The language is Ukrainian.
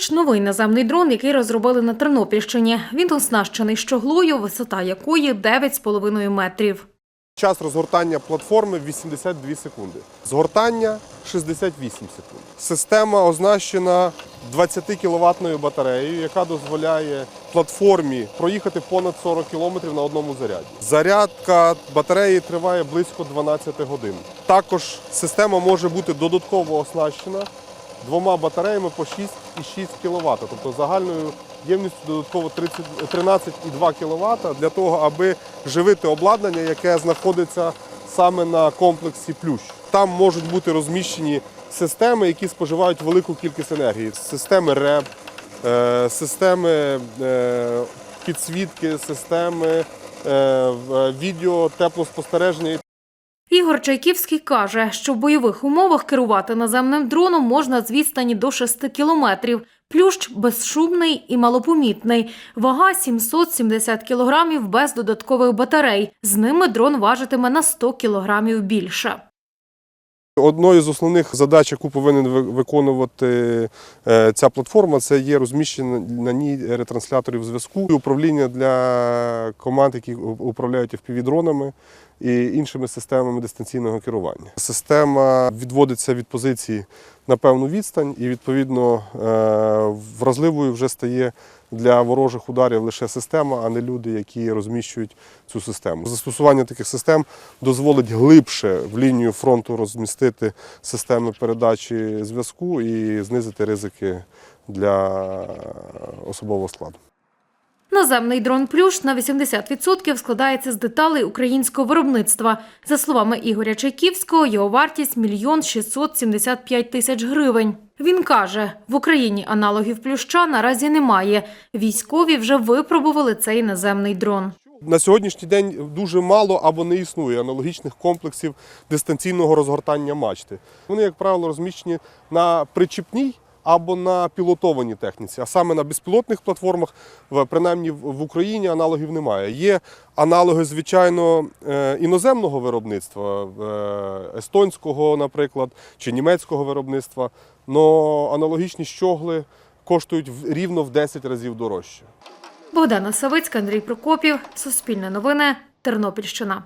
Плющ новий наземний дрон, який розробили на Тернопільщині. Він оснащений щоглою, висота якої 9,5 метрів. Час розгортання платформи 82 секунди. Згортання 68 секунд. Система оснащена 20 кіловатною батареєю, яка дозволяє платформі проїхати понад 40 кілометрів на одному заряді. Зарядка батареї триває близько 12 годин. Також система може бути додатково оснащена двома батареями по 6,6 кВт, тобто загальною ємністю додатково 13,2 кВт для того, аби живити обладнання, яке знаходиться саме на комплексі плющ. Там можуть бути розміщені системи, які споживають велику кількість енергії. Системи РЕП, е, системи е, підсвітки, системи е, відео теплоспостереження Ігор Чайківський каже, що в бойових умовах керувати наземним дроном можна з відстані до 6 кілометрів. Плющ безшумний і малопомітний. Вага 770 кілограмів без додаткових батарей. З ними дрон важитиме на 100 кілограмів більше. Одною з основних задач, яку повинен виконувати е, ця платформа, це є розміщення на ній ретрансляторів зв'язку, управління для команд, які управляють FPV-дронами і іншими системами дистанційного керування. Система відводиться від позиції на певну відстань, і відповідно е, вразливою вже стає для ворожих ударів лише система, а не люди, які розміщують цю систему. Застосування таких систем дозволить глибше в лінію фронту розмістити системи передачі зв'язку і знизити ризики для особового складу. Наземний дрон Плющ на 80% складається з деталей українського виробництва. За словами Ігоря Чайківського, його вартість – мільйон 675 тисяч гривень. Він каже, в Україні аналогів плюща наразі немає. Військові вже випробували цей наземний дрон. На сьогоднішній день дуже мало або не існує аналогічних комплексів дистанційного розгортання мачти. Вони, як правило, розміщені на причіпній або на пілотованій техніці, а саме на безпілотних платформах, принаймні в Україні аналогів немає. Є аналоги, звичайно, е, іноземного виробництва, е, естонського, наприклад, чи німецького виробництва, але аналогічні щогли коштують рівно в 10 разів дорожче. Богдана Савицька, Андрій Прокопів, Суспільне новини, Тернопільщина.